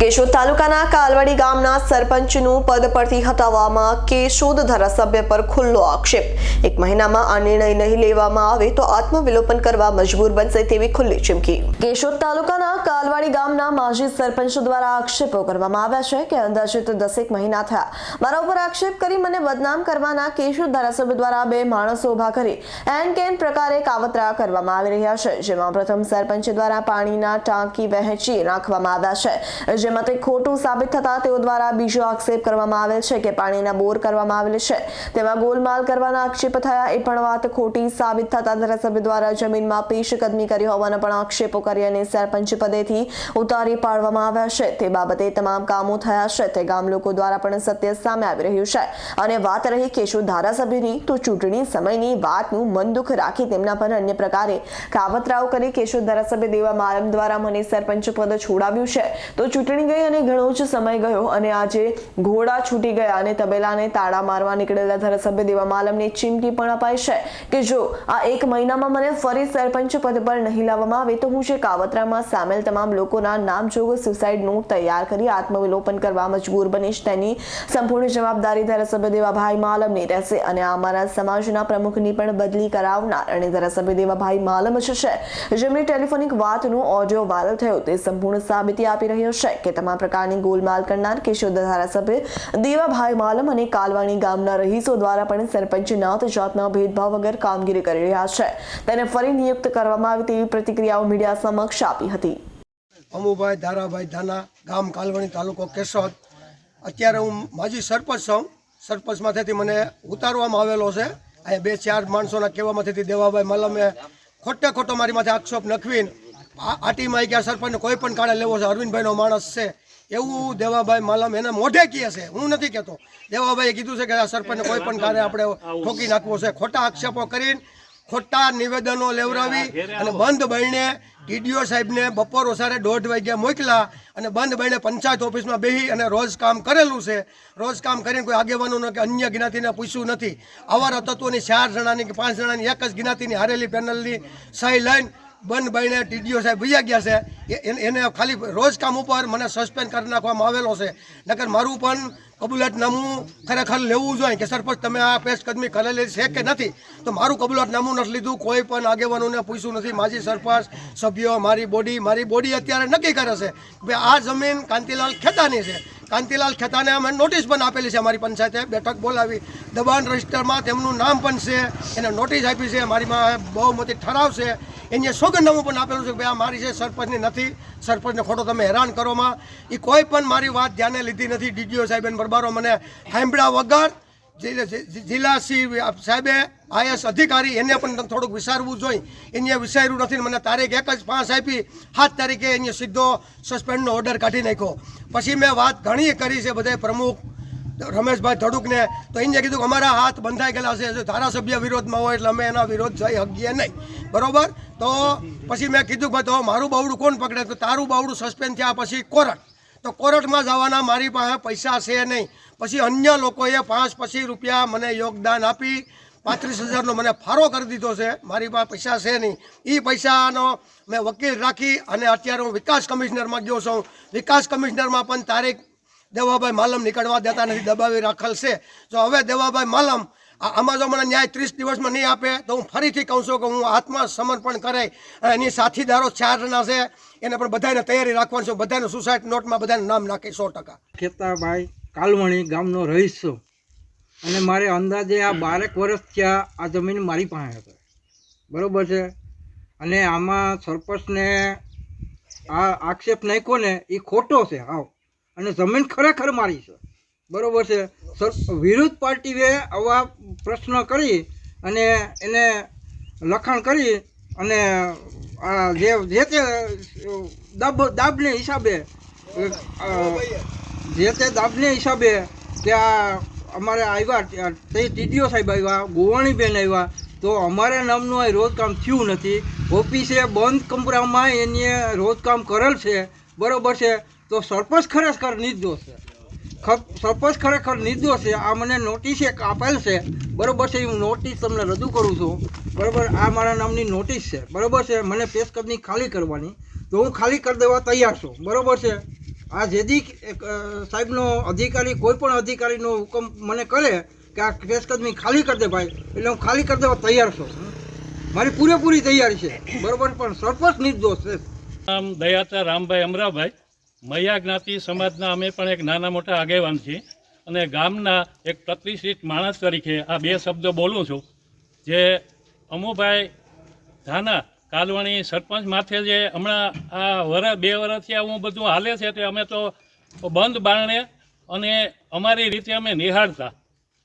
કેશોદ તાલુકાના કાલવાડી ગામના સરપંચનું પદ પરથી હટાવવામાં કેશોદ ધારાસભ્ય પર ખુલ્લો આક્ષેપ. એક મહિનામાં આ નિર્ણય નહીં લેવામાં આવે તો આત્મવિલોપન કરવા મજબૂર બનશે તેવી ખુલ્લી ચીમકી. કેશોદ તાલુકાના કાલવાડી ગામના માજી સરપંચ દ્વારા આક્ષેપો કરવામાં આવ્યા છે કે અંદાજિત દસેક મહિના થયા. મારા ઉપર આક્ષેપ કરી મને બદનામ કરવાના કેશોદ ધારાસભ્ય દ્વારા બે માણસો ઊભા કરી એન કેન પ્રકારે કાવતરા કરવામાં આવી રહ્યા છે, જેમાં પ્રથમ સરપંચ દ્વારા પાણીના ટાંકી વહેંચી નાખવામાં આવ્યા છે. જેમાં તે ખોટું સાબિત થતા તેઓ દ્વારા બીજો આક્ષેપ કરવામાં આવેલ છે કે પાણીના બોર કરવામાં આવેલ છે. તેમાં ગોલમાલ કરવાના આક્ષેપ થયા. એ પણ વાત ખોટી સાબિત થતા ધારાસભ્ય દ્વારા જમીનમાં પેશકદમી કરી હોવાના પણ આક્ષેપો કરી અને સરપંચ પદેથી ઉતારી પાડવામાં આવ્યા છે. તે બાબતે તમામ કામો થયા છે. તે ગામ લોકો દ્વારા પણ સત્ય સામે આવી રહ્યું છે. અને વાત રહી કેશોદ ધારાસભ્યની, તો ચૂંટણી સમયની વાતનું મન દુઃખ રાખી તેમના પર અન્ય પ્રકારે કાવતરાઓ કરી કેશોદ ધારાસભ્ય દેવા મારમ દ્વારા મને સરપંચ પદ છોડાવ્યું છે? તો ચૂંટણી ગઈ અને ઘણો જ સમય ગયો અને આજે ઘોડા છૂટી ગયા અને તબેલાને તાળા મારવા નીકળેલા ધારાસભ્ય દેવા માલમને ચીમકી પણ અપાઈ છે કે જો આ એક મહિનામાં મને ફરી સરપંચ પદ પર નહીં લાવવામાં આવે તો હું જે કાવતરામાં સામેલ તમામ લોકોના નામ જોગ સુસાઇડ નોટ તૈયાર કરી આત્મવિલોપન કરવા મજબૂર બનીશ તેની સંપૂર્ણ જવાબદારી ધારાસભ્ય દેવાભાઈ માલમની રહેશે અને અમારા સમાજના પ્રમુખની પણ બદલી કરાવનાર અને ધારાસભ્ય દેવાભાઈ માલમ જ છે. જેમની ટેલિફોનિક વાતનો ઓડિયો વાયરલ થયો તે સંપૂર્ણ સાબિતી આપી રહ્યો છે. કે તમામ પ્રકારની ગોલમાલ કરનાર કેશોદ ધારાસભ્ય દેવાભાઈ માલમ અને કાલવાણી ગામના રહીશો દ્વારા પણ સરપંચ નાત જાતના ભેદભાવ વગર કામગીરી કરી રહ્યા છે. તેને ફરી નિયુક્ત કરવામાં આવી તેવી પ્રતિક્રિયાઓ મીડિયા સમક્ષ આપી હતી. અમુભાઈ, ધારાભાઈ, ધાના, ગામ કાલવણી તાલુકો કેશોદ. અત્યારે હું માજી સરપંચ છું. સરપંચમાંથી મને ઉતારવામાં આવેલો છે. અહીંયા બે ચાર માણસોના કહેવામાંથી દેવાભાઈ મલમે ખોટે ખોટો મારી માથે આક્ષેપ નખવીને આ આટીમાં ગયા સરપંચ કોઈ પણ કાળે લેવો છે. અરવિંદભાઈનો માણસ છે. એવું દેવાભાઈ માલમ એને મોઢે કહે છે. હું નથી કહેતો. દેવાભાઈએ કીધું છે કે આ સરપંચને કોઈ પણ કાળે આપણે ઠોકી નાખવો છે. ખોટા આક્ષેપો કરીને ખોટા નિવેદનો લેવડાવી અને બંધ બહીને ટીડીઓ સાહેબને બપોર ઓસારે દોઢ વાગ્યા મોકલા અને બંધ બહીને પંચાયત ઓફિસમાં બેસી અને રોજ કામ કરેલું છે. રોજ કામ કરીને કોઈ આગેવાનોને કે અન્ય જ્ઞાતિને પૂછ્યું નથી. આવા તત્વોની ચાર જણાની કે પાંચ જણાની એક જ જ્ઞાતિની હારેલી પેનલની સહી લઈને બંધ બહીને ટીડીઓ સાહેબ ભૈયા ગયા છે. એને- ખાલી રોજ કામ ઉપર મને સસ્પેન્ડ કરી નાખવામાં આવેલો છે. નકર મારું પણ કબૂલાતનામું ખરેખર લેવું જોઈએ કે સરપંચ તમે આ પેશકદમી કરેલી છે કે નથી? તો મારું કબૂલાતનામું નથી લીધું. કોઈ પણ આગેવાનોને પૂછ્યું નથી. માજી સરપંચ, સભ્યો, મારી બોડી મારી બોડી અત્યારે નક્કી કરે છે કે આ જમીન કાંતિલાલ ખેતાની છે. કાંતિલાલ ખેતાને અમે નોટિસ પણ આપેલી છે અમારી પંચાયતે બેઠક બોલાવી. દબાણ રજિસ્ટરમાં તેમનું નામ પણ છે. એને નોટિસ આપી છે. મારીમાં બહુ મોટી ઠરાવ છે. એને સોગંદનામું પણ આપેલું છે કે ભાઈ આ મારી છે, સરપંચની નથી. સરપંચને ખોટો તમે હેરાન કરોમાં એ કોઈ પણ મારી વાત ધ્યાને લીધી નથી. ડીડીઓ સાહેબે બરબારો મને સાંભળ્યા વગર જિલ્લા- શ્રી સાહેબે આઈએસ અધિકારી એને પણ થોડુંક વિચારવું જોઈએ. એને વિચાર્યું નથી મને તારીખ એક જ પાંચ આપી. સાત તારીખે એને સીધો સસ્પેન્ડનો ઓર્ડર કાઢી નાખ્યો. પછી મેં વાત ઘણી કરી છે બધા પ્રમુખ રમેશભાઈ ધડુકને, તો એને કીધું કે અમારા હાથ બંધાઈ ગયેલા છે ધારાસભ્ય વિરોધમાં હોય એટલે અમે એના વિરોધ થઈ શકીએ નહીં. બરોબર? તો પછી મેં કીધું ભાઈ, તો મારું બાવડું કોણ પકડે? તો તારું બાવડું સસ્પેન્ડ થયા પછી કોર્ટ. તો કોર્ટમાં જવાના મારી પાસે પૈસા છે નહીં. પછી અન્ય લોકોએ પાંચ પછી રૂપિયા મને યોગદાન આપી, પાંત્રીસ હજારનો મને ફાળો કરી દીધો છે. મારી પાસે પૈસા છે નહીં. એ પૈસાનો મેં વકીલ રાખી અને અત્યારે હું વિકાસ કમિશનરમાં ગયો છું. વિકાસ કમિશનરમાં પણ તારીખ દેવાભાઈ માલમ નીકળવા દેતા નથી, દબાવી રાખેલ છે. જો હવે દેવાભાઈ માલમ આમાં જો મને ન્યાય ત્રીસ દિવસમાં નહીં આપે, તો હું ફરીથી કહું છું કે હું આત્મસમર્પણ કરે એની સાથીદારો ચારના છે, એને પણ બધાને તૈયારી રાખવાની છે. બધાને સુસાઇડ નોટમાં બધાને નામ નાખી સો ટકા. ખેતાભાઈ કાલવણી ગામનો રહીશ. અને મારે અંદાજે આ બારેક વર્ષ થયા આ જમીન મારી પાસે હતી. બરાબર છે? અને આમાં સરપંચને આ આક્ષેપ નાખ્યો ને એ ખોટો છે, હાવ. અને જમીન ખરેખર મારી છે. બરોબર છે? સર, વિરુદ્ધ પાર્ટીએ આવા પ્રશ્ન કરી અને એને લખાણ કરી અને આ જે જે તે, દાબ, દાબને હિસાબે જે તે દાબને હિસાબે કે આ અમારે આવ્યા, તે ટીડીઓ સાહેબ આવ્યા, ગોવાણીબેન આવ્યા, તો અમારા નામનું આ રોજકામ થયું નથી. ઓફિસે બંધ કમરામાં એને રોજકામ કરેલ છે. બરાબર છે? તો સરપંચ ખરેખર નિર્દોષ છે. સરપંચ ખરેખર નિર્દોષ છે. આ મને નોટિસ એક આપેલ છે. બરોબર છે હું નોટિસ તમને રજૂ કરું છું. બરોબર આ મારા નામની નોટિસ છે. બરોબર છે મને પેશકદની ખાલી કરવાની. તો હું ખાલી કરી દેવા તૈયાર છું. બરોબર છે? આ એક, સાહેબનો અધિકારી કોઈ પણ અધિકારીનો હુકમ મને કરે કે આ કદમી ખાલી કરી દે ભાઈ એટલે હું ખાલી કરી દેવા તૈયાર છું. મારી પૂરેપૂરી તૈયારી છે. બરોબર પણ સરપંચ નિર્દોષ છે. દયાતા રામભાઈ અમરાભાઈ. મૈયા જ્ઞાતિ સમાજના અમે પણ એક નાના મોટા આગેવાન છીએ અને ગામના એક પ્રતિષ્ઠિત માણસ તરીકે આ બે શબ્દો બોલું છું, જે અમુભાઈ ધાના કાલવાણી સરપંચ માથે જે હમણાં આ વરસ બે વર્ષથી આવું બધું હાલે છે તે અમે તો બંધ બારણે અને અમારી રીતે અમે નિહાળતા.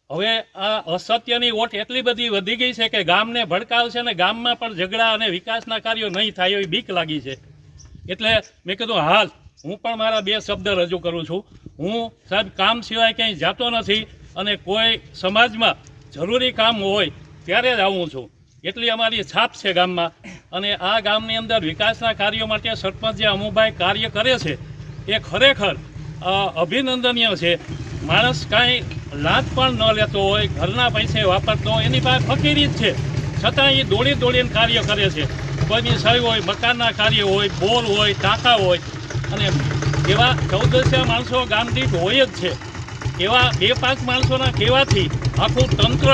હવે આ અસત્યની ઓટ એટલી બધી વધી ગઈ છે કે ગામને ભડકાવશે અને ગામમાં પણ ઝઘડા અને વિકાસના કાર્યો નહીં થાય એવી બીક લાગી છે. એટલે મેં કીધું, હાલ હું પણ મારા બે શબ્દ રજૂ કરું છું. હું સાહેબ, કામ સિવાય ક્યાંય જાતો નથી અને કોઈ સમાજમાં જરૂરી કામ હોય ત્યારે જ આવું છું. એટલી અમારી છાપ છે ગામમાં. અને આ ગામની અંદર વિકાસના કાર્યો માટે સરપંચ જે અમુભાઈ કાર્ય કરે છે, એ ખરેખર અભિનંદનીય છે. માણસ કાંઈ લાંચ પણ ન લેતો હોય, ઘરના પૈસે વાપરતો હોય, એની પાસે ફકીરી જ છે. છતાં એ દોડી દોડીને કાર્ય કરે છે. કોઈની સહી હોય, મકાનના કાર્ય હોય બોલ હોય, ટાંકા હોય, અને એવા ચૌદસ્યા માણસો ગામ હોય જ છે. એવા બે પાંચ માણસોના કહેવાથી આખું તંત્ર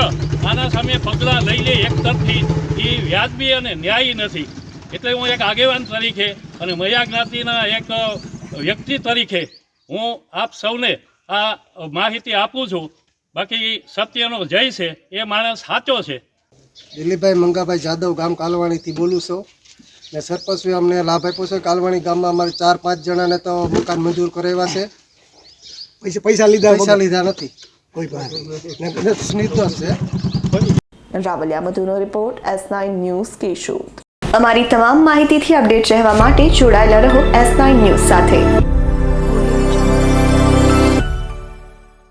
આના સામે પગલાં લઈ લે એક તરફથી એ વ્યાજબી અને ન્યાયી નથી. એટલે હું એક આગેવાન તરીકે અને મયા જ્ઞાતિના એક વ્યક્તિ તરીકે હું આપ સૌને આ માહિતી આપું છું. બાકી સત્યનો જય છે, એ માણસ સાચો છે. દિલીપભાઈ મંગાભાઈ જાદવ ગામ કાલવાણીથી બોલું છું. ને સરપંચે અમને લાભ આપ્યો છે. કાલવાણી ગામમાં અમારે ચાર પાંચ જણાને તો મકાન મંજૂર કરાવ્યા છે. પૈસા પૈસા લીધા પૈસા લીધા નથી. કોઈ પાસે ને બધા નિર્દોષ છે. રાવલિયા મધુનો report S nine news Keshod. અમારી તમામ માહિતીથી અપડેટ રહેવા માટે જોડાયેલા રહો એસ નાઇન ન્યૂઝ સાથે.